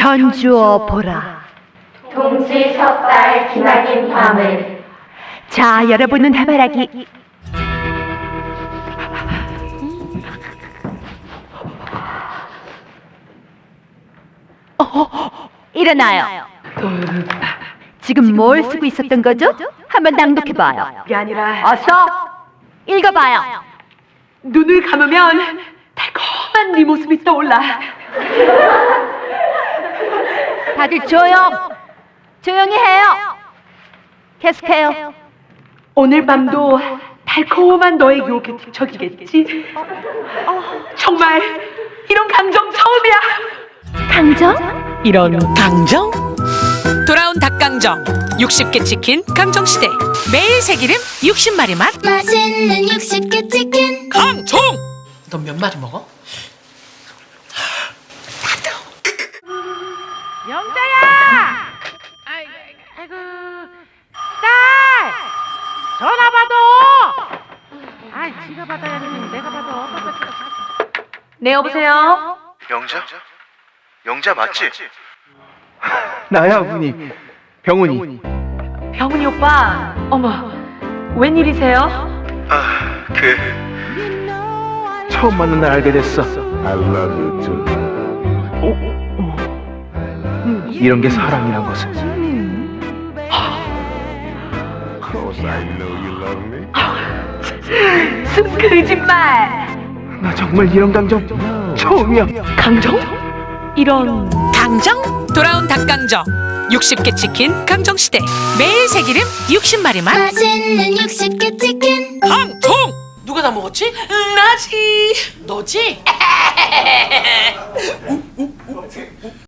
견주어 보라. 동지 섣달 기나긴 밤을 자, 여러분은 해바라기. 일어나요. 지금 뭘 쓰고 있었던 거죠? 한번 낭독해봐요. 그게 아니라 어서 읽어봐요. 눈을 감으면 달콤한 네 모습이 떠올라. 다들 조용. 조용히 해요. 계속해요. 오늘 밤도 달콤한 너의 유혹에 뒤척이겠지. 정말 이런 감정 처음이야. 강정? 이런 강정? 돌아온 닭강정 60개 치킨 강정시대 매일 새기름 60마리 맛 맛있는 60개 치킨 강정 넌 몇 마리 먹어? 영자야! 아이, 아이고, 딸! 전화 받아! 아이, 지가 받아야 되지. 내가 받아. 어떤 거네 여보세요. 영자? 영자 맞지? 나야 훈이 병훈이 병훈이 오빠. 어머, 웬일이세요? 아, 그 처음 만난 날 알게 됐어 이런 게 사랑이란 것은. 무슨 거짓말. 나 정말 이런 감정 처음이야. 강정? 이런 강정? 돌아온 닭강정. 60개 치킨 강정시대. 매일 새기름 60마리 맛. 맛있는 60개 치킨. 강정 누가 다 먹었지? 나지. 너지?